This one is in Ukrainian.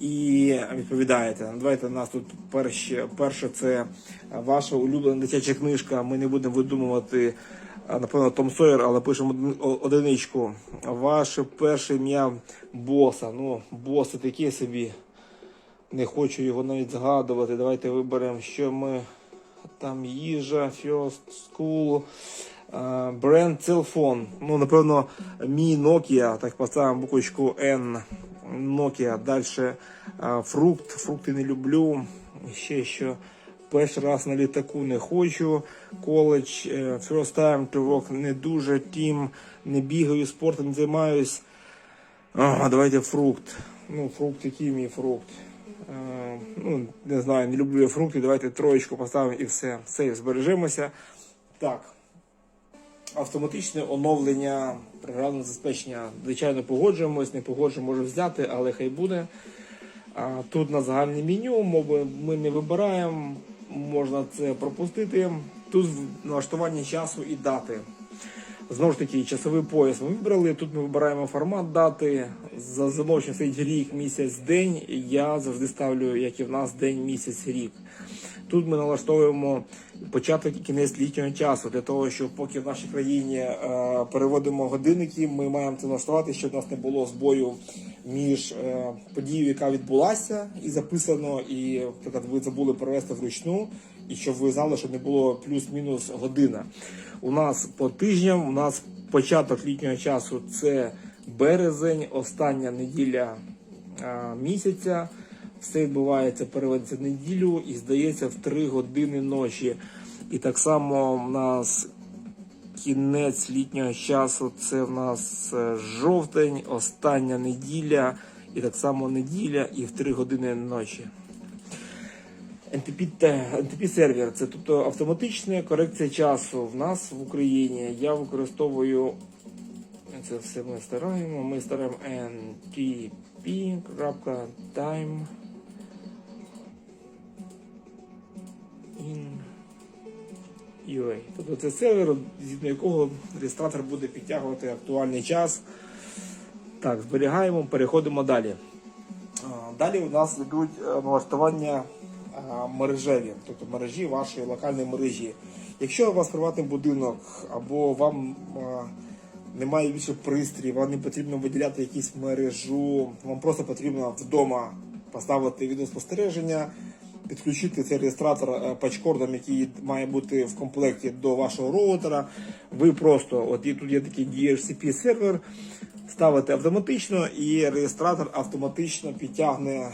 і відповідаєте. Давайте у нас тут перше, перше це ваша улюблена дитяча книжка. Ми не будемо видумувати, напевно, Том Сойер, але пишемо одиничку. Ваше перше ім'я боса. Ну, бос це таке собі. Не хочу його навіть згадувати. Давайте виберемо, що ми там їжа, First School, бренд Cellphone. Ну, напевно, мій Nokia, так поставимо буквочку N. Nokia. Далі фрукт. Фрукти не люблю. Ще що. Перший раз на літаку не хочу. Коледж, е, first time to work не дуже. Тім, не бігаю, спортом займаюсь. Давайте фрукт. Ну, фрукт, який мій фрукт. Е, ну, не знаю, не люблю я фрукти. Давайте троєчку поставимо і все. Сейв збережемося. Так. Автоматичне оновлення програмного забезпечення. Звичайно, погоджуємось, не погоджуємо, можемо взяти, але хай буде. Тут на загальне меню, мови ми не вибираємо, можна це пропустити. Тут налаштування часу і дати. Знову ж таки, часовий пояс ми вибрали. Тут ми вибираємо формат дати. За замовчення стоїть рік, місяць, день. Я завжди ставлю, як і в нас, день, місяць, рік. Тут ми налаштовуємо початок і кінець літнього часу для того, щоб поки в нашій країні е, переводимо годинники, ми маємо це налаштувати, щоб у нас не було збою між е, подією, яка відбулася, і записано, і наприклад, ви забули перевести вручну, і щоб ви знали, щоб не було плюс-мінус година. У нас по тижням, у нас початок літнього часу це березень, остання неділя а, місяця. Все відбувається, переводиться в неділю і здається в 3 години ночі. І так само в нас кінець літнього часу це в нас е, жовтень, остання неділя, і так само неділя і в 3 години ночі. NTP сервер це тобто автоматична корекція часу. В нас в Україні я використовую це все ми стараємо. Ми стараємо ntp.time UA. Тобто це сервер, згідно якого реєстратор буде підтягувати актуальний час. Так, зберігаємо, переходимо далі. Далі у нас йдуть е, налаштування мережеві, тобто мережі вашої локальної мережі. Якщо у вас приватний будинок або вам немає більше пристрій, вам не потрібно виділяти якусь мережу, вам просто потрібно вдома поставити відеоспостереження, підключити цей реєстратор е, патчкордом, який має бути в комплекті до вашого роутера. Ви просто, от і тут є такий DHCP сервер, ставите автоматично і реєстратор автоматично підтягне